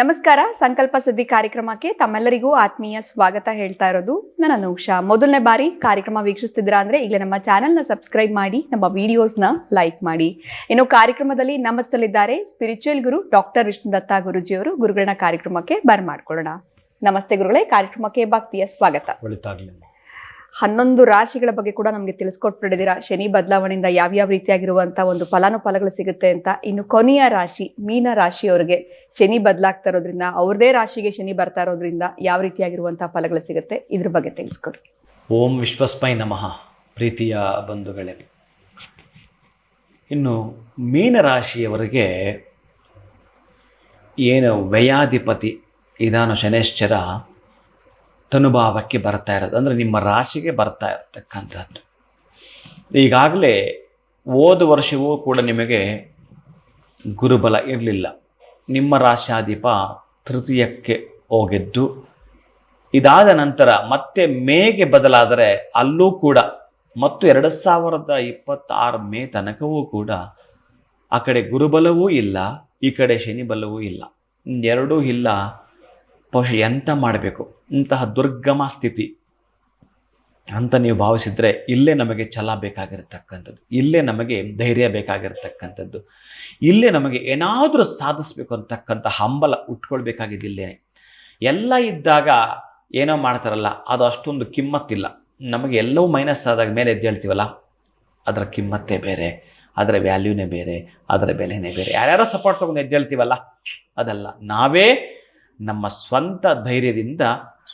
ನಮಸ್ಕಾರ. ಸಂಕಲ್ಪ ಸುದ್ದಿ ಕಾರ್ಯಕ್ರಮಕ್ಕೆ ತಮ್ಮೆಲ್ಲರಿಗೂ ಆತ್ಮೀಯ ಸ್ವಾಗತ ಹೇಳ್ತಾ ಇರೋದು. ನನ್ನ ಅನೂಷಾ ಮೊದಲನೇ ಬಾರಿ ಕಾರ್ಯಕ್ರಮ ವೀಕ್ಷಿಸ್ತಿದ್ದೀರಾ ಅಂದ್ರೆ ಈಗಲೇ ನಮ್ಮ ಚಾನೆಲ್ನ ಸಬ್ಸ್ಕ್ರೈಬ್ ಮಾಡಿ, ನಮ್ಮ ವಿಡಿಯೋಸ್ನ ಲೈಕ್ ಮಾಡಿ. ಇನ್ನು ಕಾರ್ಯಕ್ರಮದಲ್ಲಿ ನಮ್ಮ ಜೊತೆಲಿದ್ದಾರೆ ಸ್ಪಿರಿಚುವಲ್ ಗುರು ಡಾಕ್ಟರ್ ವಿಷ್ಣು ದತ್ತಾ ಗುರುಜಿಯವರು. ಗುರುಗಳನ್ನ ಕಾರ್ಯಕ್ರಮಕ್ಕೆ ಬರಮಾಡ್ಕೊಳ್ಳೋಣ. ನಮಸ್ತೆ ಗುರುಗಳೇ. ಕಾರ್ಯಕ್ರಮಕ್ಕೆ ಭಕ್ತಿಯ ಸ್ವಾಗತ. ಹನ್ನೊಂದು ರಾಶಿಗಳ ಬಗ್ಗೆ ಕೂಡ ನಮಗೆ ತಿಳಿಸ್ಕೊಟ್ಬಿಟ್ಟಿದ್ದೀರಾ. ಶನಿ ಬದಲಾವಣೆಯಿಂದ ಯಾವ್ಯಾವ ರೀತಿಯಾಗಿರುವಂಥ ಒಂದು ಫಲಾನುಫಲಗಳು ಸಿಗುತ್ತೆ ಅಂತ ಇನ್ನು ಕೊನೆಯ ರಾಶಿ, ಮೀನ ರಾಶಿಯವರಿಗೆ ಶನಿ ಬದಲಾಗ್ತಾ ಇರೋದ್ರಿಂದ, ಅವ್ರದೇ ರಾಶಿಗೆ ಶನಿ ಬರ್ತಾ ಇರೋದ್ರಿಂದ ಯಾವ ರೀತಿಯಾಗಿರುವಂಥ ಫಲಗಳು ಸಿಗುತ್ತೆ, ಇದ್ರ ಬಗ್ಗೆ ತಿಳಿಸ್ಕೊಡಿ. ಓಂ ವಿಶ್ವಸ್ಮೈ ನಮಃ, ಪ್ರೀತಿಯ ಬಂಧುಗಳೇ. ಇನ್ನು ಮೀನರಾಶಿಯವರಿಗೆ ಏನು ವ್ಯಯಾಧಿಪತಿ, ಇದಾನು ಶನೇಶ್ಚರ ತನುಭಾವಕ್ಕೆ ಬರ್ತಾ ಇರೋದು, ಅಂದರೆ ನಿಮ್ಮ ರಾಶಿಗೆ ಬರ್ತಾ ಇರತಕ್ಕಂಥದ್ದು. ಈಗಾಗಲೇ ಹೋದ ವರ್ಷವೂ ಕೂಡ ನಿಮಗೆ ಗುರುಬಲ ಇರಲಿಲ್ಲ. ನಿಮ್ಮ ರಾಶಾಧಿಪ ತೃತೀಯಕ್ಕೆ ಹೋಗಿದ್ದು, ಇದಾದ ನಂತರ ಮತ್ತೆ ಮೇಗೆ ಬದಲಾದರೆ ಅಲ್ಲೂ ಕೂಡ, ಮತ್ತು ಎರಡು ಸಾವಿರದ ಇಪ್ಪತ್ತಾರು ಮೇ ತನಕವೂ ಕೂಡ ಆ ಕಡೆ ಗುರುಬಲವೂ ಇಲ್ಲ, ಈ ಕಡೆ ಶನಿಬಲವೂ ಇಲ್ಲ. ಎರಡೂ ಇಲ್ಲ. ಬಹುಶಃ ಎಂತ ಮಾಡಬೇಕು? ಇಂತಹ ದುರ್ಗಮ ಸ್ಥಿತಿ ಅಂತ ನೀವು ಭಾವಿಸಿದರೆ ಇಲ್ಲೇ ನಮಗೆ ಛಲ ಬೇಕಾಗಿರತಕ್ಕಂಥದ್ದು. ಇಲ್ಲೇ ನಮಗೆ ಧೈರ್ಯ ಬೇಕಾಗಿರತಕ್ಕಂಥದ್ದು. ಇಲ್ಲೇ ನಮಗೆ ಏನಾದರೂ ಸಾಧಿಸಬೇಕು ಅಂತಕ್ಕಂಥ ಹಂಬಲ ಉಟ್ಕೊಳ್ಬೇಕಾಗಿದ್ದಿಲ್ಲೇನೆ. ಎಲ್ಲ ಇದ್ದಾಗ ಏನೋ ಮಾಡ್ತಾರಲ್ಲ, ಅದು ಅಷ್ಟೊಂದು ಕಿಮ್ಮತ್ತಿಲ್ಲ. ನಮಗೆ ಎಲ್ಲವೂ ಮೈನಸ್ ಆದಾಗ ಮೇಲೆ ಎದ್ದೇಳ್ತೀವಲ್ಲ ಅದರ ಕಿಮ್ಮತ್ತೇ ಬೇರೆ, ಅದರ ವ್ಯಾಲ್ಯೂನೇ ಬೇರೆ, ಅದರ ಬೆಲೆನೇ ಬೇರೆ. ಯಾರ್ಯಾರೋ ಸಪೋರ್ಟ್ ತೊಗೊಂಡು ಎದ್ದೇಳ್ತೀವಲ್ಲ ಅದಲ್ಲ. ನಾವೇ ನಮ್ಮ ಸ್ವಂತ ಧೈರ್ಯದಿಂದ,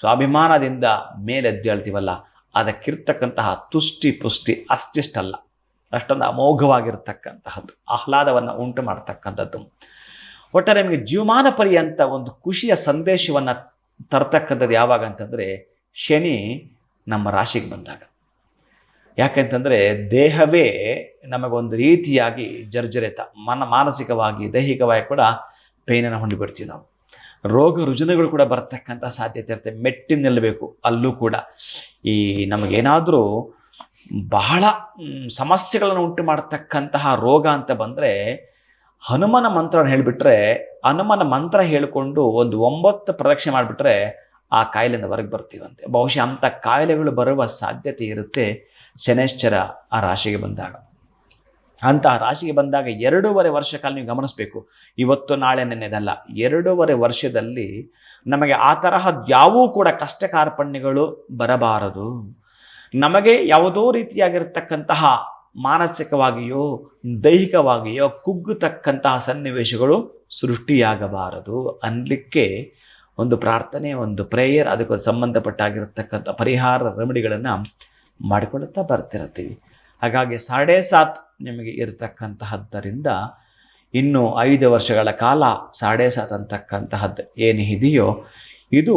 ಸ್ವಾಭಿಮಾನದಿಂದ ಮೇಲೆದ್ದೇಳ್ತೀವಲ್ಲ? ಅದಕ್ಕಿರ್ತಕ್ಕಂತಹ ತುಷ್ಟಿ ಪುಷ್ಟಿ ಅಷ್ಟಿಷ್ಟಲ್ಲ. ಅಷ್ಟೊಂದು ಅಮೋಘವಾಗಿರ್ತಕ್ಕಂತಹದ್ದು, ಆಹ್ಲಾದವನ್ನು ಉಂಟು ಮಾಡ್ತಕ್ಕಂಥದ್ದು. ಒಟ್ಟಾರೆ ನಿಮಗೆ ಜೀವಮಾನ ಪರ್ಯಂತ ಒಂದು ಖುಷಿಯ ಸಂದೇಶವನ್ನು ತರ್ತಕ್ಕಂಥದ್ದು ಯಾವಾಗ ಅಂತಂದರೆ, ಶನಿ ನಮ್ಮ ರಾಶಿಗೆ ಬಂದಾಗ. ಯಾಕೆಂತಂದರೆ, ದೇಹವೇ ನಮಗೊಂದು ರೀತಿಯಾಗಿ ಜರ್ಜರಿತ ಮನ ಮಾನಸಿಕವಾಗಿ ದೈಹಿಕವಾಗಿ ಕೂಡ ಪೇನನ್ನು ಹೊಂದಿಬಿಡ್ತೀವಿ ನಾವು. ರೋಗ ರುಜಿನಗಳು ಕೂಡ ಬರ್ತಕ್ಕಂಥ ಸಾಧ್ಯತೆ ಇರುತ್ತೆ. ಮೆಟ್ಟಿ ನಿಲ್ಲಬೇಕು, ಅಲ್ಲೂ ಕೂಡ. ಈ ನಮಗೇನಾದರೂ ಬಹಳ ಸಮಸ್ಯೆಗಳನ್ನು ಉಂಟು ಮಾಡತಕ್ಕಂತಹ ರೋಗ ಅಂತ ಬಂದರೆ, ಹನುಮನ ಮಂತ್ರ ಹೇಳಿಬಿಟ್ರೆ, ಹನುಮನ ಮಂತ್ರ ಹೇಳಿಕೊಂಡು ಒಂದು ಒಂಬತ್ತು ಪ್ರದಕ್ಷಿಣೆ ಮಾಡಿಬಿಟ್ರೆ ಆ ಕಾಯಿಲೆಯಿಂದ ಹೊರಗೆ ಬರ್ತೀವಂತೆ. ಬಹುಶಃ ಅಂಥ ಕಾಯಿಲೆಗಳು ಬರುವ ಸಾಧ್ಯತೆ ಇರುತ್ತೆ ಶನೇಶ್ಚರ ಆ ರಾಶಿಗೆ ಬಂದಾಗ. ಅಂತಹ ರಾಶಿಗೆ ಬಂದಾಗ ಎರಡೂವರೆ ವರ್ಷ ಕಾಲ ನೀವು ಗಮನಿಸಬೇಕು. ಇವತ್ತು ನಾಳೆ ನೆನೆದಲ್ಲ ಎರಡೂವರೆ ವರ್ಷದಲ್ಲಿ ನಮಗೆ ಆ ತರಹದ ಯಾವೂ ಕೂಡ ಕಷ್ಟ ಕಾರ್ಪಣ್ಯಗಳು ಬರಬಾರದು. ನಮಗೆ ಯಾವುದೋ ರೀತಿಯಾಗಿರ್ತಕ್ಕಂತಹ ಮಾನಸಿಕವಾಗಿಯೋ, ದೈಹಿಕವಾಗಿಯೋ ಕುಗ್ಗತಕ್ಕಂತಹ ಸನ್ನಿವೇಶಗಳು ಸೃಷ್ಟಿಯಾಗಬಾರದು. ಅನ್ನಲಿಕ್ಕೆ ಒಂದು ಪ್ರಾರ್ಥನೆ, ಒಂದು ಪ್ರೇಯರ್ ಅದಕ್ಕೆ ಸಂಬಂಧಪಟ್ಟಾಗಿರತಕ್ಕಂಥ ಪರಿಹಾರ ರೆಮಿಡಿಗಳನ್ನು ಮಾಡಿಕೊಳ್ಳುತ್ತಾ ಬರ್ತಿರ್ತೀವಿ ಹಾಗಾಗಿ ಸಾಡೆ ಸಾತ್ ನಿಮಗೆ ಇರತಕ್ಕಂತಹದ್ದರಿಂದ ಇನ್ನು ಐದು ವರ್ಷಗಳ ಕಾಲ ಸಾಡೆ ಸಾತ್ ಅಂತಕ್ಕಂತಹದ್ದು ಏನು ಇದೆಯೋ, ಇದು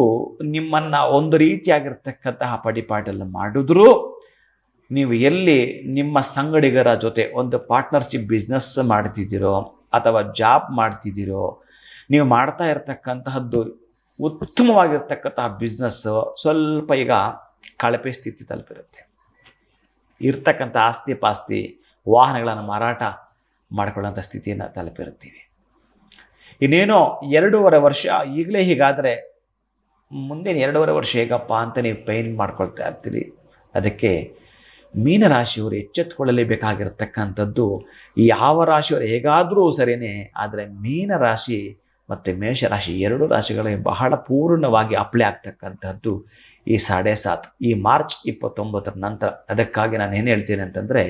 ನಿಮ್ಮನ್ನು ಒಂದು ರೀತಿಯಾಗಿರ್ತಕ್ಕಂತಹ ಪಡಿಪಾಟಲ್ಲಿ ಮಾಡಿದ್ರೂ ನೀವು ಎಲ್ಲಿ ನಿಮ್ಮ ಸಂಗಡಿಗರ ಜೊತೆ ಒಂದು ಪಾರ್ಟ್ನರ್ಶಿಪ್ ಬಿಸ್ನೆಸ್ ಮಾಡ್ತಿದ್ದೀರೋ ಅಥವಾ ಜಾಬ್ ಮಾಡ್ತಿದ್ದೀರೋ, ನೀವು ಮಾಡ್ತಾ ಇರತಕ್ಕಂತಹದ್ದು ಉತ್ತಮವಾಗಿರ್ತಕ್ಕಂತಹ ಬಿಸ್ನೆಸ್ ಸ್ವಲ್ಪ ಈಗ ಕಳಪೆ ಸ್ಥಿತಿ ತಲುಪಿರುತ್ತೆ. ಇರ್ತಕ್ಕಂಥ ಆಸ್ತಿ ಪಾಸ್ತಿ ವಾಹನಗಳನ್ನು ಮಾರಾಟ ಮಾಡಿಕೊಳ್ಳುವಂಥ ಸ್ಥಿತಿಯನ್ನು ತಲುಪಿರುತ್ತೀವಿ. ಇನ್ನೇನೋ ಎರಡೂವರೆ ವರ್ಷ, ಈಗಲೇ ಹೀಗಾದರೆ ಮುಂದಿನ ಎರಡೂವರೆ ವರ್ಷ ಹೇಗಪ್ಪ ಅಂತ ನೀವು ಪೈನ್ ಮಾಡ್ಕೊಳ್ತಾ ಇರ್ತೀರಿ. ಅದಕ್ಕೆ ಮೀನರಾಶಿಯವರು ಎಚ್ಚೆತ್ತುಕೊಳ್ಳಲೇಬೇಕಾಗಿರ್ತಕ್ಕಂಥದ್ದು ಯಾವ ರಾಶಿಯವರು ಹೇಗಾದರೂ ಸರಿಯೇ ಆದರೆ ಮೀನರಾಶಿ ಮತ್ತು ಮೇಷರಾಶಿ ಎರಡು ರಾಶಿಗಳಿಗೆ ಬಹಳ ಪೂರ್ಣವಾಗಿ ಅಪ್ಲೈ ಆಗ್ತಕ್ಕಂಥದ್ದು ಈ ಸಾಡೆ ಸಾತ್, ಈ ಮಾರ್ಚ್ ಇಪ್ಪತ್ತೊಂಬತ್ತರ ನಂತರ. ಅದಕ್ಕಾಗಿ ನಾನು ಏನು ಹೇಳ್ತೀನಿ ಅಂತಂದರೆ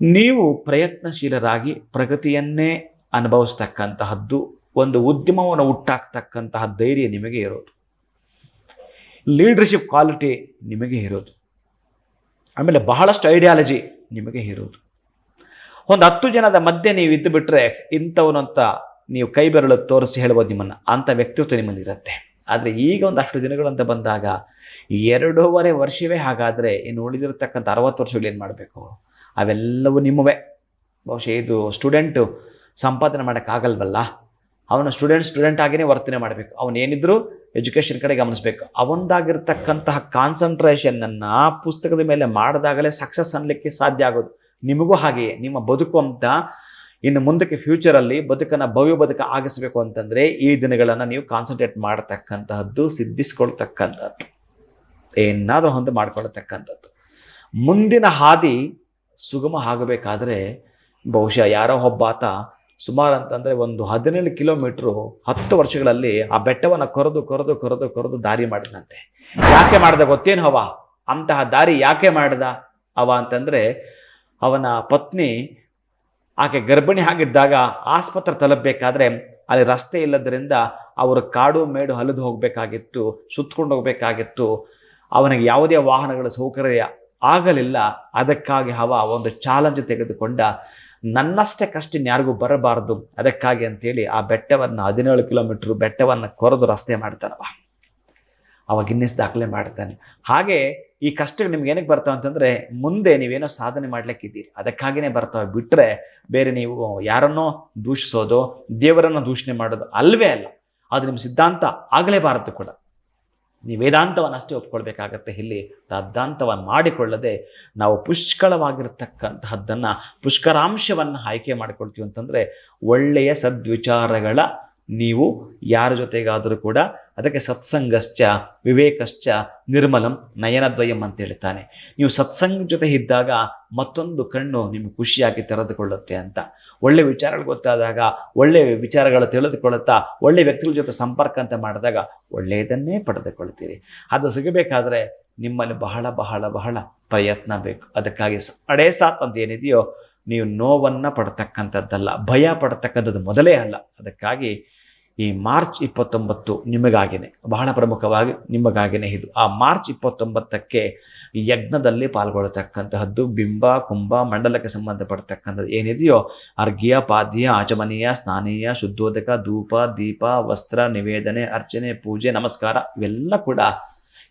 ನೀವು ಪ್ರಯತ್ನಶೀಲರಾಗಿ ಪ್ರಗತಿಯನ್ನೇ ಅನುಭವಿಸ್ತಕ್ಕಂತಹದ್ದು, ಒಂದು ಉದ್ಯಮವನ್ನು ಹುಟ್ಟಾಕ್ತಕ್ಕಂತಹ ಧೈರ್ಯ ನಿಮಗೆ ಇರೋದು. ಲೀಡರ್ಶಿಪ್ ಕ್ವಾಲಿಟಿ ನಿಮಗೆ ಇರೋದು. ಆಮೇಲೆ ಬಹಳಷ್ಟು ಐಡಿಯಾಲಜಿ ನಿಮಗೆ ಇರೋದು. ಒಂದು ಹತ್ತು ಜನದ ಮಧ್ಯೆ ನೀವು ಇದ್ದು ಬಿಟ್ಟರೆ ಇಂಥವನಂತ ನೀವು ಕೈ ಬೆರಳು ತೋರಿಸಿ ಹೇಳ್ಬೋದು ನಿಮ್ಮನ್ನು ಅಂಥ ವ್ಯಕ್ತಿತ್ವ ನಿಮ್ಮಲ್ಲಿ ಇರುತ್ತೆ. ಆದರೆ ಈಗ ಒಂದು ಅಷ್ಟು ದಿನಗಳು ಅಂತ ಬಂದಾಗ ಎರಡೂವರೆ ವರ್ಷವೇ ಹಾಗಾದರೆ ಇನ್ನು ಉಳಿದಿರತಕ್ಕಂಥ ಅರವತ್ತು ವರ್ಷಗಳು ಏನು ಮಾಡಬೇಕು? ಅವೆಲ್ಲವೂ ನಿಮ್ಮವೇ. ಬಹುಶಃ ಇದು ಸ್ಟೂಡೆಂಟು ಸಂಪಾದನೆ ಮಾಡೋಕ್ಕಾಗಲ್ವಲ್ಲ? ಅವನು ಸ್ಟೂಡೆಂಟ್ ಸ್ಟೂಡೆಂಟ್ ಆಗಿಯೇ ವರ್ತನೆ ಮಾಡಬೇಕು. ಅವನು ಏನಿದ್ರು ಎಜುಕೇಷನ್ ಕಡೆ ಗಮನಿಸಬೇಕು. ಅವನದಾಗಿರ್ತಕ್ಕಂತಹ ಕಾನ್ಸಂಟ್ರೇಷನನ್ನು ಪುಸ್ತಕದ ಮೇಲೆ ಮಾಡಿದಾಗಲೇ ಸಕ್ಸಸ್ ಅನ್ನಲಿಕ್ಕೆ ಸಾಧ್ಯ ಆಗೋದು. ನಿಮಗೂ ಹಾಗೆಯೇ. ನಿಮ್ಮ ಬದುಕು ಅಂತ ಇನ್ನು ಮುಂದಕ್ಕೆ ಫ್ಯೂಚರಲ್ಲಿ ಬದುಕನ್ನು ಭವ್ಯ ಬದುಕ ಆಗಿಸಬೇಕು ಅಂತಂದರೆ ಈ ದಿನಗಳನ್ನು ನೀವು ಕಾನ್ಸಂಟ್ರೇಟ್ ಮಾಡತಕ್ಕಂತಹದ್ದು ಸಿದ್ಧಿಸ್ಕೊಳ್ತಕ್ಕಂಥದ್ದು ಏನಾದರೂ ಒಂದು ಮಾಡ್ಕೊಳ್ತಕ್ಕಂಥದ್ದು ಮುಂದಿನ ಹಾದಿ ಸುಗಮ ಆಗಬೇಕಾದ್ರೆ ಬಹುಶಃ ಯಾರೋ ಒಬ್ಬಾತ ಸುಮಾರು ಅಂತಂದರೆ ಒಂದು ಹದಿನೇಳು ಕಿಲೋಮೀಟ್ರು ಹತ್ತು ವರ್ಷಗಳಲ್ಲಿ ಆ ಬೆಟ್ಟವನ್ನು ಕೊರೆದು ಕೊರೆದು ಕೊರೆದು ಕೊರೆದು ದಾರಿ ಮಾಡಿದಂತೆ. ಯಾಕೆ ಮಾಡ್ದ ಗೊತ್ತೇನು ಹವ ಅಂತಹ ದಾರಿ ಯಾಕೆ ಮಾಡಿದ ಅವ ಅಂತಂದರೆ ಅವನ ಪತ್ನಿ ಆಕೆ ಗರ್ಭಿಣಿ ಆಗಿದ್ದಾಗ ಆಸ್ಪತ್ರೆ ತಲುಪಬೇಕಾದ್ರೆ ಅಲ್ಲಿ ರಸ್ತೆ ಇಲ್ಲದರಿಂದ ಅವರು ಕಾಡು ಮೇಡು ಹಲಿದು ಹೋಗಬೇಕಾಗಿತ್ತು ಸುತ್ತಕೊಂಡು ಹೋಗಬೇಕಾಗಿತ್ತು. ಅವನಿಗೆ ಯಾವುದೇ ವಾಹನಗಳ ಸೌಕರ್ಯ ಆಗಲಿಲ್ಲ, ಅದಕ್ಕಾಗಿ ಅವ ಒಂದು ಚಾಲೆಂಜ್ ತೆಗೆದುಕೊಂಡ, ನನ್ನಷ್ಟೇ ಕಷ್ಟ ಯಾರಿಗೂ ಬರಬಾರದು, ಅದಕ್ಕಾಗಿ ಅಂತೇಳಿ ಆ ಬೆಟ್ಟವನ್ನು ಹದಿನೇಳು ಕಿಲೋಮೀಟ್ರ್ ಬೆಟ್ಟವನ್ನು ಕೊರೆದು ರಸ್ತೆ ಮಾಡ್ತಾನವ. ಅವ ಗಿನ್ನಿಸ್ ದಾಖಲೆ ಮಾಡ್ತಾನೆ. ಹಾಗೆ ಈ ಕಷ್ಟಗಳು ನಿಮ್ಗೆ ಏನಕ್ಕೆ ಬರ್ತಾವೆ ಅಂತಂದರೆ, ಮುಂದೆ ನೀವೇನೋ ಸಾಧನೆ ಮಾಡ್ಲಿಕ್ಕಿದ್ದೀರಿ ಅದಕ್ಕಾಗಿಯೇ ಬರ್ತಾವೆ ಬಿಟ್ಟರೆ ಬೇರೆ ನೀವು ಯಾರನ್ನೋ ದೂಷಿಸೋದು, ದೇವರನ್ನು ದೂಷಣೆ ಮಾಡೋದು ಅಲ್ವೇ ಅಲ್ಲ. ಅದು ನಿಮ್ಮ ಸಿದ್ಧಾಂತ ಆಗಲೇಬಾರದು ಕೂಡ. ನೀವು ವೇದಾಂತವನ್ನು ಅಷ್ಟೇ ಒಪ್ಕೊಳ್ಬೇಕಾಗತ್ತೆ. ಇಲ್ಲಿ ತದ್ದಾಂತವನ್ನು ಮಾಡಿಕೊಳ್ಳದೆ ನಾವು ಪುಷ್ಕಳವಾಗಿರ್ತಕ್ಕಂತಹದ್ದನ್ನು, ಪುಷ್ಕರಾಂಶವನ್ನು ಆಯ್ಕೆ ಮಾಡಿಕೊಳ್ತೀವಿ ಅಂತಂದರೆ ಒಳ್ಳೆಯ ಸದ್ವಿಚಾರಗಳ ನೀವು ಯಾರ ಜೊತೆಗಾದರೂ ಕೂಡ ಅದಕ್ಕೆ ಸತ್ಸಂಗಶ್ಚ, ವಿವೇಕಶ್ಚ, ನಿರ್ಮಲಂ, ನಯನದ್ವಯಂ ಅಂತ ಹೇಳ್ತಾನೆ. ನೀವು ಸತ್ಸಂಗ ಜೊತೆ ಇದ್ದಾಗ ಮತ್ತೊಂದು ಕಣ್ಣು ನಿಮ್ಗೆ ಖುಷಿಯಾಗಿ ತೆರೆದುಕೊಳ್ಳುತ್ತೆ ಅಂತ. ಒಳ್ಳೆ ವಿಚಾರಗಳು ಗೊತ್ತಾದಾಗ, ಒಳ್ಳೆ ವಿಚಾರಗಳು ತಿಳಿದುಕೊಳ್ಳುತ್ತಾ, ಒಳ್ಳೆ ವ್ಯಕ್ತಿಗಳ ಜೊತೆ ಸಂಪರ್ಕ ಅಂತ ಮಾಡಿದಾಗ ಒಳ್ಳೆಯದನ್ನೇ ಪಡೆದುಕೊಳ್ತೀರಿ. ಅದು ಸಿಗಬೇಕಾದ್ರೆ ನಿಮ್ಮಲ್ಲಿ ಬಹಳ ಬಹಳ ಬಹಳ ಪ್ರಯತ್ನ ಬೇಕು. ಅದಕ್ಕಾಗಿ ಅಡೇ ಸಾತ್ ಅಂತ ಏನಿದೆಯೋ, ನೀವು ನೋವನ್ನು ಪಡ್ತಕ್ಕಂಥದ್ದಲ್ಲ, ಭಯ ಪಡ್ತಕ್ಕಂಥದ್ದು ಮೊದಲೇ ಅಲ್ಲ. ಅದಕ್ಕಾಗಿ ಈ ಮಾರ್ಚ್ ಇಪ್ಪತ್ತೊಂಬತ್ತು ನಿಮಗಾಗಿನೇ, ಬಹಳ ಪ್ರಮುಖವಾಗಿ ನಿಮಗಾಗಿನೇ ಇದು. ಆ ಮಾರ್ಚ್ ಇಪ್ಪತ್ತೊಂಬತ್ತಕ್ಕೆ ಯಜ್ಞದಲ್ಲಿ ಪಾಲ್ಗೊಳ್ಳತಕ್ಕಂತಹದ್ದು, ಬಿಂಬ, ಕುಂಭ, ಮಂಡಲಕ್ಕೆ ಸಂಬಂಧಪಡ್ತಕ್ಕಂಥದ್ದು ಏನಿದೆಯೋ, ಅರ್ಘ್ಯ, ಪಾದ್ಯ, ಆಚಮನೀಯ, ಸ್ನಾನೀಯ, ಶುದ್ಧೋದಕ, ಧೂಪ, ದೀಪ, ವಸ್ತ್ರ, ನಿವೇದನೆ, ಅರ್ಚನೆ, ಪೂಜೆ, ನಮಸ್ಕಾರ, ಇವೆಲ್ಲ ಕೂಡ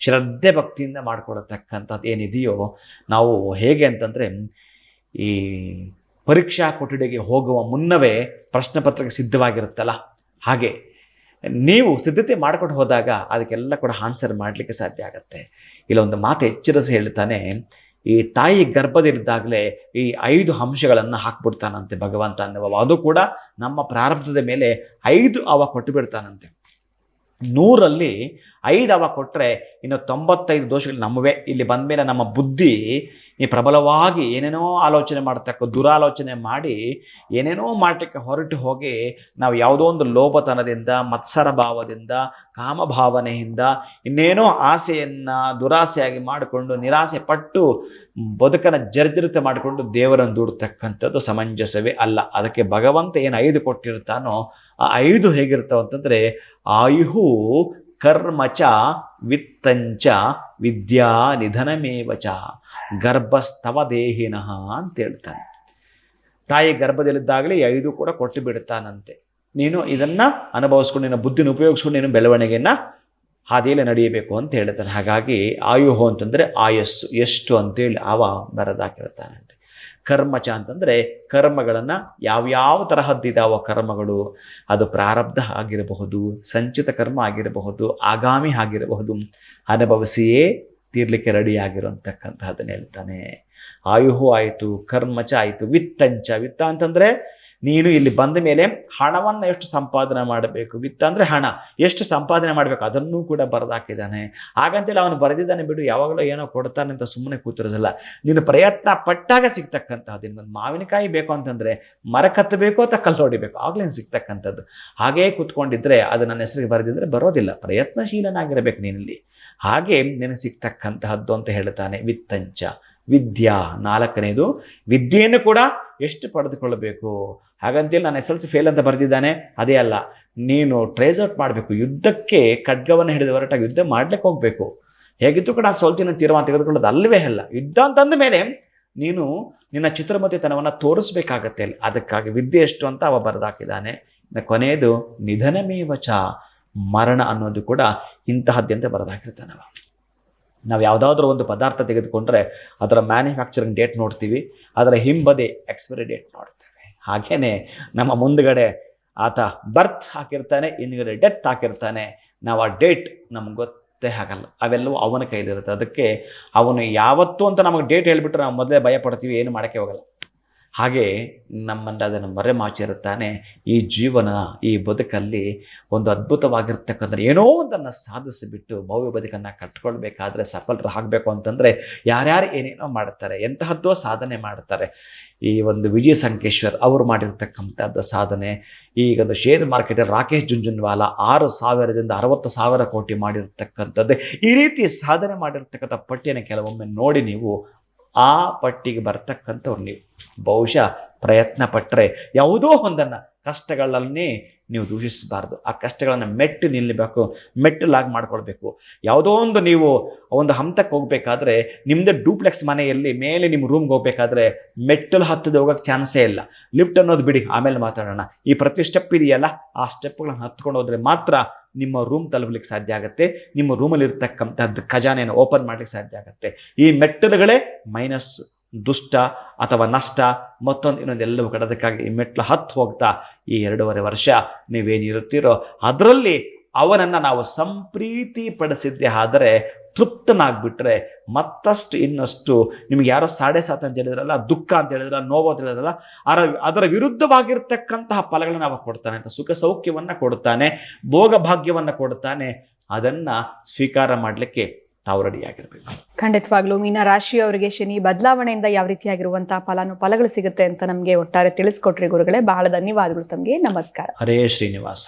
ಶ್ರದ್ಧೆ ಭಕ್ತಿಯಿಂದ ಮಾಡಿಕೊಡತಕ್ಕಂಥದ್ದು ಏನಿದೆಯೋ, ನಾವು ಹೇಗೆ ಅಂತಂದರೆ, ಈ ಪರೀಕ್ಷಾ ಕೊಠಡಿಗೆ ಹೋಗುವ ಮುನ್ನವೇ ಪ್ರಶ್ನೆ ಪತ್ರಿಕೆ ಸಿದ್ಧವಾಗಿರುತ್ತಲ್ಲ. ಹಾಗೆ ನೀವು ಸಿದ್ಧತೆ ಮಾಡ್ಕೊಂಡು ಹೋದಾಗ ಅದಕ್ಕೆಲ್ಲ ಕೂಡ ಆನ್ಸರ್ ಮಾಡಲಿಕ್ಕೆ ಸಾಧ್ಯ ಆಗುತ್ತೆ. ಇಲ್ಲೊಂದು ಮಾತು ಎಚ್ಚರಿಸಿ ಹೇಳ್ತಾನೆ, ಈ ತಾಯಿ ಗರ್ಭದಲ್ಲಿದ್ದಾಗಲೇ ಈ ಐದು ಅಂಶಗಳನ್ನು ಹಾಕ್ಬಿಡ್ತಾನಂತೆ ಭಗವಂತ ಅನ್ನುವ ಅದು ಕೂಡ ನಮ್ಮ ಪ್ರಾರಬ್ಧದ ಮೇಲೆ ಐದು ಅವ ಕೊಟ್ಟು ಬಿಡ್ತಾನಂತೆ ನೂರಲ್ಲಿ ಐದು ಅವ ಕೊಟ್ಟರೆ ಇನ್ನು ತೊಂಬತ್ತೈದು ದೋಷಗಳು ನಮ್ಮವೇ. ಇಲ್ಲಿ ಬಂದ ಮೇಲೆ ನಮ್ಮ ಬುದ್ಧಿ ಈ ಪ್ರಬಲವಾಗಿ ಏನೇನೋ ಆಲೋಚನೆ ಮಾಡ್ತಕ್ಕ, ದುರಾಲೋಚನೆ ಮಾಡಿ ಏನೇನೋ ಮಾಡಲಿಕ್ಕೆ ಹೊರಟು ಹೋಗಿ ನಾವು ಯಾವುದೋ ಒಂದು ಲೋಭತನದಿಂದ ಮತ್ಸರ ಭಾವದಿಂದ ಕಾಮಭಾವನೆಯಿಂದ ಇನ್ನೇನೋ ಆಸೆಯನ್ನು ದುರಾಸೆಯಾಗಿ ಮಾಡಿಕೊಂಡು, ನಿರಾಸೆ ಪಟ್ಟು ಬದುಕನ್ನು ಜರ್ಜರಿತೆ ಮಾಡಿಕೊಂಡು ದೇವರನ್ನು ದೂಡ್ತಕ್ಕಂಥದ್ದು ಸಮಂಜಸವೇ ಅಲ್ಲ. ಅದಕ್ಕೆ ಭಗವಂತ ಏನು ಐದು ಕೊಟ್ಟಿರ್ತಾನೋ, ಆ ಐದು ಹೇಗಿರ್ತಾವಂತಂದರೆ ಆಯುಹು ಕರ್ಮಚ ವಿತ್ತಂಚ ವಿದ್ಯಾ ನಿಧನಮೇವಚ ಗರ್ಭಸ್ತವ ದೇಹಿನಃ ಅಂತ ಹೇಳ್ತಾನೆ ತಾಯಿ ಗರ್ಭದಲ್ಲಿದ್ದಾಗಲೇ ಐದು ಕೂಡ ಕೊಟ್ಟು ಬಿಡ್ತಾನಂತೆ. ನೀನು ಇದನ್ನು ಅನುಭವಿಸ್ಕೊಂಡು, ನಿನ್ನ ಬುದ್ಧಿನ ಉಪಯೋಗಿಸ್ಕೊಂಡು ನೀನು ಬೆಳವಣಿಗೆಯನ್ನು ಹಾದಿಯಲ್ಲಿ ನಡೆಯಬೇಕು ಅಂತ ಹೇಳ್ತಾನೆ. ಹಾಗಾಗಿ ಆಯುಹು ಅಂತಂದರೆ ಆಯಸ್ಸು. ಎಷ್ಟು ಅಂತೇಳಿ ಅವ ಬರೆದಾಕಿರ್ತಾನಂತೆ. ಕರ್ಮಚ ಅಂತಂದರೆ ಕರ್ಮಗಳನ್ನು ಯಾವ್ಯಾವ ತರಹದ್ದಿದಾವ ಕರ್ಮಗಳು, ಅದು ಪ್ರಾರಬ್ಧ ಆಗಿರಬಹುದು, ಸಂಚಿತ ಕರ್ಮ ಆಗಿರಬಹುದು, ಆಗಾಮಿ ಆಗಿರಬಹುದು, ಅನುಭವಿಸಿಯೇ ತೀರ್ಲಿಕ್ಕೆ ರೆಡಿ ಹೇಳ್ತಾನೆ. ಆಯುಹು ಆಯಿತು, ಕರ್ಮಚ ಆಯಿತು, ವಿತ್ತಂಚ, ವಿತ್ತ ಅಂತಂದರೆ ನೀನು ಇಲ್ಲಿ ಬಂದ ಮೇಲೆ ಹಣವನ್ನು ಎಷ್ಟು ಸಂಪಾದನೆ ಮಾಡಬೇಕು? ವಿತ್ತ ಅಂದರೆ ಹಣ. ಎಷ್ಟು ಸಂಪಾದನೆ ಮಾಡಬೇಕು? ಅದನ್ನು ಕೂಡ ಬರೆದಾಕಿದ್ದಾನೆ. ಹಾಗಂತೇಳಿ ಅವನು ಬರೆದಿದ್ದಾನೆ, ಬಿಡು, ಯಾವಾಗಲೂ ಏನೋ ಕೊಡ್ತಾನೆ ಅಂತ ಸುಮ್ಮನೆ ಕೂತಿರೋದಿಲ್ಲ. ನೀನು ಪ್ರಯತ್ನ ಪಟ್ಟಾಗ ಸಿಗ್ತಕ್ಕಂಥದ್ದು ನಿನಗೊಂದು ಮಾವಿನಕಾಯಿ ಬೇಕು ಅಂತಂದರೆ ಮರ ಕತ್ತಬೇಕು ಅಥವಾ ಕಲ್ಲು ಹೊಡಿಬೇಕು? ಆಗ್ಲೇನು ಸಿಗ್ತಕ್ಕಂಥದ್ದು. ಹಾಗೇ ಕೂತ್ಕೊಂಡಿದ್ರೆ ಅದು ನನ್ನ ಹೆಸರಿಗೆ ಬರೆದಿದ್ರೆ ಬರೋದಿಲ್ಲ. ಪ್ರಯತ್ನಶೀಲನಾಗಿರಬೇಕು ನೀನಲ್ಲಿ. ಹಾಗೆ ನಿನಗೆ ಸಿಗ್ತಕ್ಕಂತಹದ್ದು ಅಂತ ಹೇಳ್ತಾನೆ ವಿತ್ತಂಚ. ವಿದ್ಯಾ. ನಾಲ್ಕನೇದು, ವಿದ್ಯೆಯನ್ನು ಕೂಡ ಎಷ್ಟು ಪಡೆದುಕೊಳ್ಳಬೇಕು? ಹಾಗಂತೇಳಿ ನಾನು ಎಸ್ ಎಲ್ ಸಿ ಫೇಲ್ ಅಂತ ಬರೆದಿದ್ದಾನೆ, ಅದೇ ಅಲ್ಲ. ನೀನು ಟ್ರೇಸ್ ಔಟ್ ಮಾಡಬೇಕು. ಯುದ್ಧಕ್ಕೆ ಖಡ್ಗವನ್ನು ಹಿಡಿದು ಹೊರಟಾಗಿ ಯುದ್ಧ ಮಾಡ್ಲಿಕ್ಕೆ ಹೋಗಬೇಕು. ಹೇಗಿದ್ದು ಕೂಡ ನಾನು ಸೋಲ್ತೀನಿ ತೀರ್ಮಾನ ತೆಗೆದುಕೊಳ್ಳೋದು ಅಲ್ಲವೇ ಅಲ್ಲ. ಯುದ್ಧ ಅಂತಂದ ಮೇಲೆ ನೀನು ನಿನ್ನ ಚಿತ್ರಮತಿತನವನ್ನು ತೋರಿಸ್ಬೇಕಾಗತ್ತೆ ಅಲ್ಲಿ. ಅದಕ್ಕಾಗಿ ವಿದ್ಯೆ ಎಷ್ಟು ಅಂತ ಅವ ಬರೆದಾಕಿದ್ದಾನೆ. ಇನ್ನು ಕೊನೆಯದು ನಿಧನಮೇವಚ ಮರಣ ಅನ್ನೋದು ಕೂಡ ಇಂತಹದ್ದಂತೆ ಬರೆದಾಕಿರ್ತಾನವ ನಾವು ಯಾವುದಾದ್ರೂ ಒಂದು ಪದಾರ್ಥ ತೆಗೆದುಕೊಂಡ್ರೆ ಅದರ ಮ್ಯಾನುಫ್ಯಾಕ್ಚರಿಂಗ್ ಡೇಟ್ ನೋಡ್ತೀವಿ. ಅದರ ಹಿಂಬದಿ ಎಕ್ಸ್ಪೈರಿ ಡೇಟ್ ನೋಡ್ತೇವೆ ಹಾಗೇನೆ ನಮ್ಮ ಮುಂದುಗಡೆ ಆತ ಬರ್ತ್ ಹಾಕಿರ್ತಾನೆ, ಹಿಂದ್ಗಡೆ ಡೆತ್ ಹಾಕಿರ್ತಾನೆ. ನಾವು ಆ ಡೇಟ್ ನಮ್ಗೆ ಗೊತ್ತೇ ಆಗಲ್ಲ. ಅವೆಲ್ಲವೂ ಅವನ ಕೈಲಿರುತ್ತೆ. ಅದಕ್ಕೆ ಅವನು ಯಾವತ್ತು ಅಂತ ನಮಗೆ ಡೇಟ್ ಹೇಳಿಬಿಟ್ರೆ ನಾವು ಮೊದಲೇ ಭಯ ಪಡ್ತೀವಿ ಏನು ಮಾಡೋಕ್ಕೆ ಹೋಗಲ್ಲ. ಹಾಗೆ ನಮ್ಮನ್ನು ಅದನ್ನು ಮರೆಮಾಚಿರುತ್ತಾನೆ ಈ ಜೀವನ, ಈ ಬದುಕಲ್ಲಿ ಒಂದು ಅದ್ಭುತವಾಗಿರ್ತಕ್ಕಂಥ ಏನೋ ಒಂದನ್ನು ಸಾಧಿಸಿಬಿಟ್ಟು ಭವ್ಯ ಬದುಕನ್ನು ಕಟ್ಕೊಳ್ಬೇಕಾದ್ರೆ ಸಫಲರು ಆಗಬೇಕು ಅಂತಂದರೆ ಯಾರ್ಯಾರು ಏನೇನೋ ಮಾಡ್ತಾರೆ, ಎಂತಹದ್ದೋ ಸಾಧನೆ ಮಾಡ್ತಾರೆ. ಈ ಒಂದು ವಿಜಯ ಸಂಕೇಶ್ವರ್ ಅವರು ಮಾಡಿರ್ತಕ್ಕಂಥದ್ದು ಸಾಧನೆ. ಈಗ ಒಂದು ಶೇರ್ ಮಾರ್ಕೆಟಲ್ಲಿ ರಾಕೇಶ್ ಜುಂಜುನ್ವಾಲಾ ಆರು ಸಾವಿರದಿಂದ ಅರವತ್ತು ಸಾವಿರ ಕೋಟಿ ಮಾಡಿರ್ತಕ್ಕಂಥದ್ದು. ಈ ರೀತಿ ಸಾಧನೆ ಮಾಡಿರ್ತಕ್ಕಂಥ ಪಟ್ಟಿಯನ್ನು ಕೆಲವೊಮ್ಮೆ ನೋಡಿ ನೀವು ಆ ಪಟ್ಟಿಗೆ ಬರ್ತಕ್ಕಂಥವ್ರು ನೀವು. ಬಹುಶಃ ಪ್ರಯತ್ನ ಪಟ್ಟರೆ ಯಾವುದೋ ಒಂದನ್ನು ಕಷ್ಟಗಳನ್ನೇ ನೀವು ದೂಷಿಸಬಾರ್ದು. ಆ ಕಷ್ಟಗಳನ್ನು ಮೆಟ್ಟು ನಿಲ್ಲಬೇಕು ಮೆಟ್ಟಲಾಗಿ ಮಾಡ್ಕೊಳ್ಬೇಕು. ಯಾವುದೋ ಒಂದು ನೀವು ಒಂದು ಹಂತಕ್ಕೆ ಹೋಗಬೇಕಾದ್ರೆ ನಿಮ್ಮದೇ ಡೂಪ್ಲೆಕ್ಸ್ ಮನೆಯಲ್ಲಿ ಮೇಲೆ ನಿಮ್ಮ ರೂಮ್ಗೆ ಹೋಗಬೇಕಾದ್ರೆ ಮೆಟ್ಟಲು ಹತ್ತದ ಹೋಗೋಕ್ಕೆ ಚಾನ್ಸೇ ಇಲ್ಲ. ಲಿಫ್ಟ್ ಅನ್ನೋದು ಬಿಡಿ, ಆಮೇಲೆ ಮಾತಾಡೋಣ. ಈ ಪ್ರತಿ ಸ್ಟೆಪ್ ಇದೆಯಲ್ಲ, ಆ ಸ್ಟೆಪ್ಗಳನ್ನು ಹತ್ಕೊಂಡು ಹೋದರೆ ಮಾತ್ರ ನಿಮ್ಮ ರೂಮ್ ತಲುಪಲಿಕ್ಕೆ ಸಾಧ್ಯ ಆಗುತ್ತೆ. ನಿಮ್ಮ ರೂಮಲ್ಲಿ ಇರ್ತಕ್ಕಂಥದ್ದು ಖಜಾನೆಯನ್ನು ಓಪನ್ ಮಾಡಲಿಕ್ಕೆ ಸಾಧ್ಯ ಆಗುತ್ತೆ. ಈ ಮೆಟ್ಟಲುಗಳೇ ಮೈನಸ್ ದುಷ್ಟ ಅಥವಾ ನಷ್ಟ, ಮತ್ತೊಂದು ಇನ್ನೊಂದು ಎಲ್ಲವೂ ಕಡದಕ್ಕಾಗಿ ಮೆಟ್ಲು ಹತ್ತು ಹೋಗ್ತಾ ಈ ಎರಡೂವರೆ ವರ್ಷ ನೀವೇನಿರುತ್ತೀರೋ ಅದರಲ್ಲಿ ಅವನನ್ನು ನಾವು ಸಂಪ್ರೀತಿ ಪಡಿಸಿದ್ದೆ ಆದರೆ ತೃಪ್ತನಾಗ್ಬಿಟ್ರೆ ಮತ್ತಷ್ಟು ಇನ್ನಷ್ಟು ನಿಮ್ಗೆ ಯಾರೋ ಸಾಡೆ ಸಾತ್ ಅಂತ ಹೇಳಿದ್ರಲ್ಲ, ದುಃಖ ಅಂತ ಹೇಳಿದ್ರಲ್ಲ, ನೋವು ಅಂತ ಹೇಳಿದ್ರಲ್ಲ ಅದರ ಅದರ ವಿರುದ್ಧವಾಗಿರ್ತಕ್ಕಂತಹ ಫಲಗಳನ್ನು ಅವ ಕೊಡ್ತಾನೆ. ಅಂತ ಸುಖ ಸೌಖ್ಯವನ್ನು ಕೊಡ್ತಾನೆ, ಭೋಗ ಭಾಗ್ಯವನ್ನು ಕೊಡ್ತಾನೆ. ಅದನ್ನು ಸ್ವೀಕಾರ ಮಾಡಲಿಕ್ಕೆ ತಾವು ಆಗಿರಬೇಕು. ಖಂಡಿತವಾಗ್ಲೂ ಮೀನ ರಾಶಿಯವರಿಗೆ ಶನಿ ಬದಲಾವಣೆಯಿಂದ ಯಾವ ರೀತಿಯಾಗಿರುವಂತಹ ಫಲಾನು ಫಲಗಳು ಸಿಗುತ್ತೆ ಅಂತ ನಮಗೆ ಒಟ್ಟಾರೆ ತಿಳಿಸ್ಕೊಟ್ರಿ ಗುರುಗಳೇ. ಬಹಳ ಧನ್ಯವಾದಗಳು ತಮಗೆ. ನಮಸ್ಕಾರ. ಹರೇ ಶ್ರೀನಿವಾಸ.